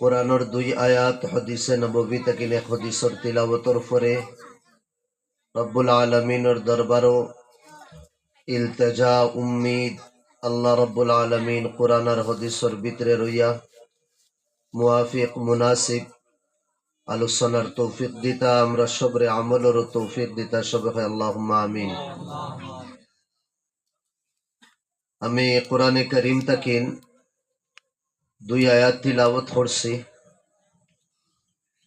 কোরআনর দুই আয়াত হদিসে নবী তাকিনে হদিসর তিলাবতর ফরে রব্বুল আলমিনর দরবারও ইলতেজা উম্মিদ আল্লাহ রব্বুল আলমিন কোরআনার হদিসর ভিতরে রইয়া মুয়াফিক মুনাসিব আলোচনার তৌফিক দিতা, আমরা সবরে আমলেরও তৌফিক দিতা সবে আল্লাহ আমিন। আমি কোরআনে করিম তাকিন দুই আয়াত তিলাবত করছি।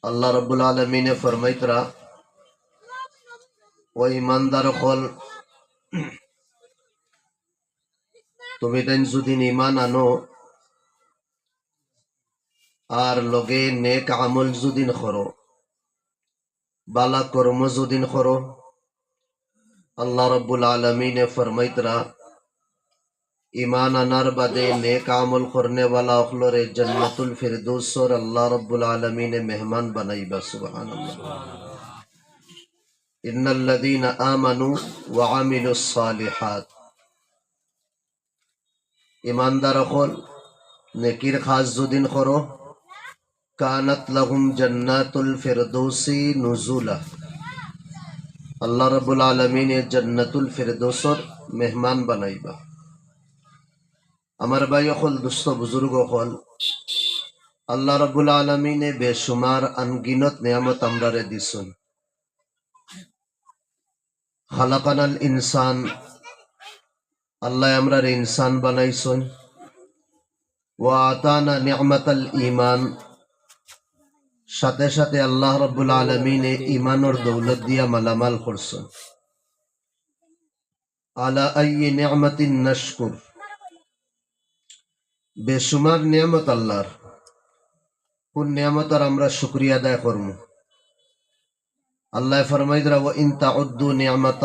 আল্লাহ রব্বুল আলমিনে ফরমাইতরা ও ইমানদার হল, তুমি তাই যদি ইমান আনো, আর লগে নেক আমল যদিন করো, বালা কর্ম যদিন করো, আল্লাহ রব্বুল আলমিনে ফরমাইতরা ইমান আনার বাদে নেক আমল করনে ওয়ালা অখলরে জন্নাতুল ফিরদৌসর আল্লাহ রব্বুল আলমিনে মেহমান বানাইবা সুবাহান ইন্নাল্লাদিন আমানু ওয়া আমিলুস সালিহাত। ইমানদার অকল, নেকির খাস যদিন করো, কানাত লাহুম জান্নাতুল ফিরদৌসি নুজুলা। আল্লাহ রবুল আলমিনে জান্নাতুল ফিরদৌসর মেহমান বানাইবা। আমার ভাই হল দুস্থ বুজুর্গ হল আল্লাহ রাব্বুল আলামিনে বেশুমার আনগিনত নিয়ামত আমরারে দিছুন। খালাকানাল ইনসান, আল্লাহ আমরার ইনসান বানাইছুন। আতানা নিয়ামাতাল ইমান সাথে সাথে আল্লাহ রব্বুল আলমিনে ইমানর দৌলত দিয়া মালামাল করছেন। আলা আইয়ে নিয়ামাতিন নশকুর বেসুমার নিয়ামত আল্লাহর। কোন নিয়ামতর আমরা শুক্রিয়া আদায় করব আল্লাহ ফরমাইদরা ও ইনতা উদ্দু নিয়ামত